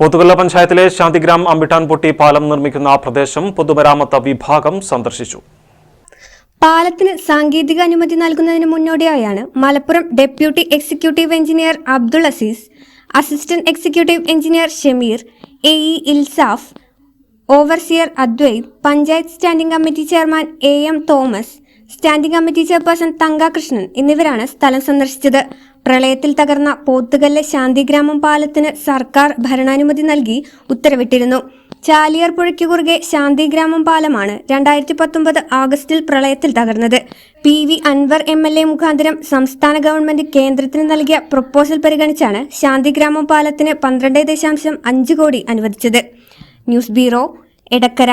Pothukolla പഞ്ചായത്തിലെ ശാന്തിഗ്രാം അമ്പിട്ടാൻ പൊട്ടി പാലം നിർമ്മിക്കുന്ന പ്രദേശം പൊതുമരാമത്ത് വിഭാഗം സന്ദർശിച്ചു. പാലത്തിന് സാങ്കേതിക അനുമതി നൽകുന്നതിന് മുന്നോടിയായാണ് Malappuram deputy executive engineer Abdul Aziz assistant executive engineer Shameer A E Ilsaf overseer Advaith panchayat standing committee chairman A M Thomas standing committee chairperson Thankakrishnan എന്നിവരാണ് സ്ഥലം സന്ദർശിച്ചത്. പ്രളയത്തിൽ തകർന്ന പോത്തുകല്ല് ശാന്തിഗ്രാമം പാലത്തിന് സർക്കാർ ഭരണാനുമതി നൽകി ഉത്തരവിട്ടിരുന്നു. ചാലിയാർ പുഴയ്ക്ക് കുറുകെ ശാന്തിഗ്രാമം പാലമാണ് രണ്ടായിരത്തി പത്തൊമ്പത് ആഗസ്റ്റിൽ പ്രളയത്തിൽ തകർന്നത്. P V Anvar M L A മുഖാന്തരം സംസ്ഥാന ഗവൺമെന്റ് കേന്ദ്രത്തിന് നൽകിയ പ്രൊപ്പോസൽ പരിഗണിച്ചാണ് ശാന്തിഗ്രാമം പാലത്തിന് പന്ത്രണ്ട് ദശാംശം അഞ്ച് കോടി അനുവദിച്ചത്. News bureau Edakkara.